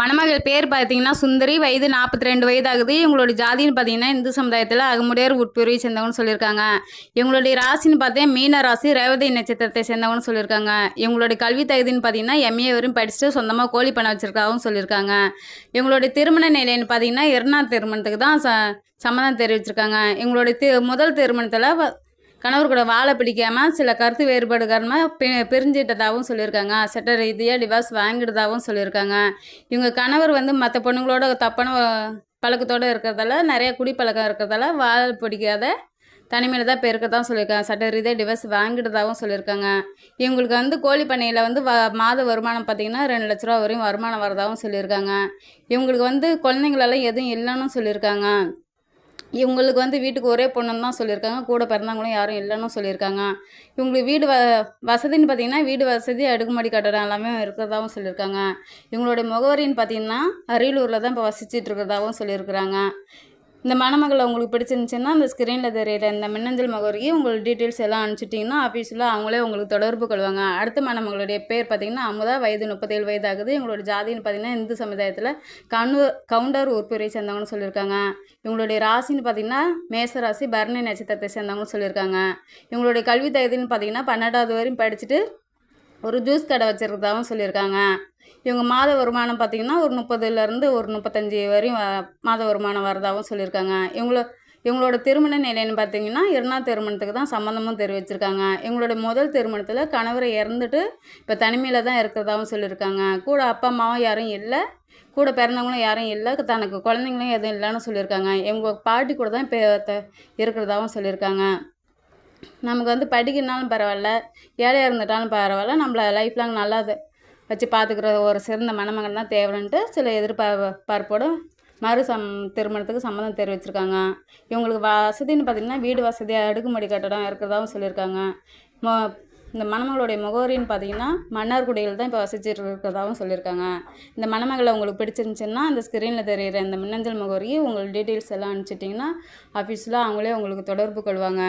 மணமகள் பேர் பார்த்தீங்கன்னா சுந்தரி வயது நாற்பத்தி ரெண்டு வயது ஆகுது இவங்களோட ஜாதின்னு பார்த்தீங்கன்னா இந்து சமுதாயத்தில் அகமுடையார் உட்பிரிவை சேர்ந்தவங்கன்னு சொல்லியிருக்காங்க. இவங்களுடைய ராசின்னு பார்த்தீங்கன்னா மீன ராசி ரேவதி நட்சத்திரத்தை சேர்ந்தவங்கன்னு சொல்லியிருக்காங்க. இவங்களுடைய கல்வி தகுதின்னு பார்த்தீங்கன்னா எம்ஏ வரையும் படிச்சுட்டு சொந்தமாக கோழி பண்ண வச்சிருக்காகவும் சொல்லியிருக்காங்க. இவங்களுடைய திருமண நிலைன்னு பார்த்தீங்கன்னா இரண்டாம் திருமணத்துக்கு தான் ச சம்மதம் தெரிவிச்சிருக்காங்க. எங்களுடைய தி முதல் திருமணத்தில் கணவர் கூட வாழ பிடிக்காம சில கருத்து வேறுபாடு காரணமாக பி பிரிஞ்சிட்டதாகவும் சொல்லியிருக்காங்க. சட்ட ரீதியாக டிவோர்ஸ் வாங்கிட்டதாகவும் சொல்லியிருக்காங்க. இவங்க கணவர் வந்து மற்ற பொண்ணுங்களோட தப்பான பழக்கத்தோடு பழக்கத்தோட இருக்கிறதால நிறைய குடிப்பழக்கம் இருக்கிறதால வாழ பிடிக்காத தனிமையில் தான் இப்போ தான் சொல்லியிருக்காங்க. சட்ட ரீதியாக டிவர்ஸ் வாங்கிட்டதாகவும் சொல்லியிருக்காங்க. இவங்களுக்கு வந்து கோழி பண்ணையில் வந்து வ மாத வருமானம் பார்த்தீங்கன்னா ரெண்டு லட்ச ரூபா வரையும் வருமானம் வரதாகவும் சொல்லியிருக்காங்க. இவங்களுக்கு வந்து குழந்தைங்களெல்லாம் எதுவும் இல்லைன்னு சொல்லியிருக்காங்க. இவங்களுக்கு வந்து வீட்டுக்கு ஒரே பொண்ணுன்னு தான் சொல்லியிருக்காங்க. கூட பிறந்தவங்களும் யாரும் இல்லைன்னு சொல்லியிருக்காங்க. இவங்களுக்கு வீடு வ வசதின்னு பார்த்தீங்கன்னா வீடு வசதி அடுக்குமாடி கட்டடம் எல்லாமே இருக்கிறதாகவும் சொல்லியிருக்காங்க. இவங்களுடைய முகவரின்னு பார்த்தீங்கன்னா அரியலூரில் தான் இப்போ வசிச்சிட்டு இருக்கிறதாகவும் சொல்லியிருக்கிறாங்க. இந்த மணமகளை உங்களுக்கு பிடிச்சிருந்துச்சுன்னா அந்த ஸ்க்ரீனில் தெரியல இந்த மின்னஞ்சல் முகவரிக்கு உங்களுக்கு டீட்டெயில்ஸ் எல்லாம் அனுப்பிச்சிட்டிங்கன்னா ஆஃபீஸில் அவங்களே உங்களுக்கு தொடர்பு கொள்வாங்க. அடுத்த மணமகளுடைய பேர் பார்த்தீங்கன்னா அமுதா வயது முப்பத்தேழு வயது ஆகுது இவங்களோட ஜாதின்னு பார்த்தீங்கன்னா இந்து சமுதாயத்தில் கண்ணு கவுண்டர் உறுப்பினரை சேர்ந்தவங்கன்னு சொல்லியிருக்காங்க. இவங்களுடைய ராசின்னு பார்த்தீங்கன்னா மேச ராசி பரணி நட்சத்திரத்தை சேர்ந்தவங்கன்னு சொல்லியிருக்காங்க. இவங்களுடைய கல்வி தகுதின்னு பார்த்தீங்கன்னா பன்னெண்டாவது வரையும் படிச்சுட்டு ஒரு ஜூஸ் கடை வச்சுருக்கதாகவும் சொல்லியிருக்காங்க. இவங்க மாத வருமானம் பார்த்தீங்கன்னா ஒரு முப்பதுலேருந்து ஒரு முப்பத்தஞ்சு வரையும் வ- மாத வருமானம் வரதாகவும் சொல்லியிருக்காங்க. இவங்கள இவங்களோட திருமண நிலைன்னு பார்த்தீங்கன்னா இரண்டாம் திருமணத்துக்கு தான் சம்மந்தமும் தெரிவிச்சிருக்காங்க. எங்களோட முதல் திருமணத்தில் கணவரை இறந்துட்டு இப்போ தனிமையில் தான் இருக்கிறதாகவும் சொல்லியிருக்காங்க. கூட அப்பா அம்மாவும் யாரும் இல்லை. கூட பிறந்தவங்களும் யாரும் இல்லை. தனக்கு குழந்தைங்களும் எதுவும் இல்லைன்னு சொல்லியிருக்காங்க. எங்க பாட்டி கூட தான் இப்போ த- இருக்கிறதாகவும் சொல்லியிருக்காங்க. நமக்கு வந்து படிக்கணுனாலும் பரவாயில்ல. ஏழையாக இருந்துட்டாலும் பரவாயில்ல. நம்மள லைஃப் லாங் நல்லா வச்சு பார்த்துக்கிற ஒரு சிறந்த மணமகள் தான் தேவைன்ட்டு சில எதிர்பார்ப்போட மறு சம் திருமணத்துக்கு சம்மதம் தெரிவிச்சிருக்காங்க. இவங்களுக்கு வசதின்னு பார்த்திங்கன்னா வீடு வசதியாக அடுக்குமாடி கட்டடம் இருக்கிறதாகவும் சொல்லியிருக்காங்க. மொ இந்த மணமகளுடைய முகவரின்னு பார்த்தீங்கன்னா மன்னார்குடியில் தான் இப்போ வசிச்சுட்டு இருக்கிறதாகவும் சொல்லியிருக்காங்க. இந்த மணமகளை உங்களுக்கு பிடிச்சிருந்துச்சுன்னா அந்த ஸ்க்ரீனில் தெரியிற இந்த மின்னஞ்சல் முகவரியை உங்களுக்கு டீட்டெயில்ஸ் எல்லாம் அனுப்பிச்சிட்டிங்கன்னா ஆஃபீஸில் அவங்களே உங்களுக்கு தொடர்பு கொள்வாங்க.